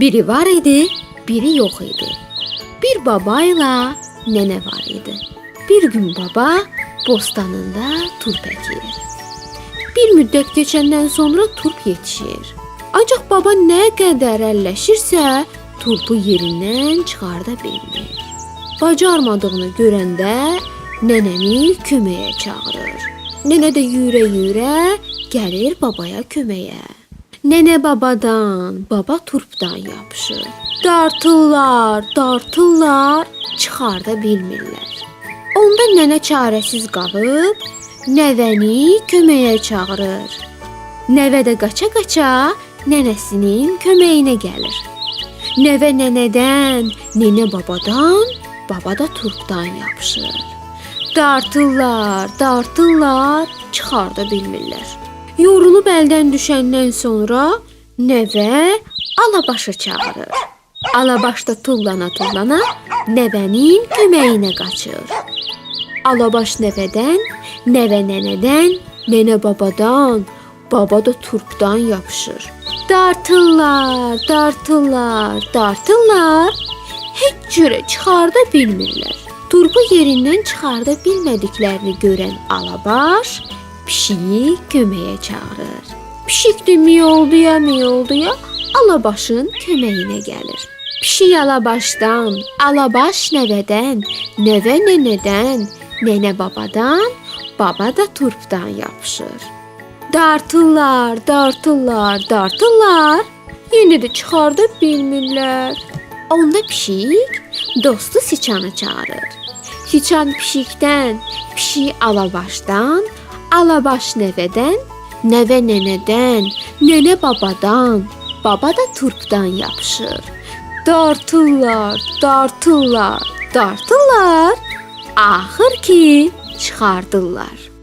Biri var idi, biri yox idi. Bir baba ilə nənə var idi. Bir gün baba bostanında turp əkir. Bir müddət keçəndən sonra turp yetişir. Ancaq baba nə qədər əlləşirsə, turpu yerindən çıxarda bilmir. Bacarmadığını görəndə nənəni köməyə çağırır. Nənə də yüyürə-yüyürə gəlir babaya köməyə. Nənə babadan, baba turpdan yapışır. Dartırlar, dartırlar, çıxarda bilmirlər. Onda nənə çarəsiz qalıb nəvəni köməyə çağırır. Nəvə də qaça-qaça nənəsinin köməyinə gəlir. Nəvə nənədən, nənə babadan, baba da turpdan yapışır. Dartırlar, dartırlar, çıxarda bilmirlər. Yorulub əldən düşəndən sonra nəvə Alabaşı çağırır. Alabaş da tullana-tullana nəvənin köməyinə qaçır. Alabaş nəvədən, nəvə nənədən, nənə babadan, baba da turpdan yapışır. Dartırlar, dartırlar, dartırlar. Heç cürə çıxarda bilmirlər. Turpu yerindən çıxarda bilmədiklərini görən Alabaş pişiyi köməyə çağırır. Pişik də miyolduya miyolduya Alabaşın köməyinə gəlir. Pişik Alabaşdan, Alabaş nəvədən, nəvə nənədən, nənə babadan, baba da turpdan yapışır. Dartırlar, dartırlar, dartırlar. Yenə də çıxarda bilmirlər. Onda pişik dostu siçanı çağırır. Siçan pişikdən, pişik alabaşdan, alabaş nəvədən, nəvə nənədən, nənə babadan, baba da turpdan yapışır. Dartırlar, dartırlar, dartırlar. Axır ki çıxardırlar.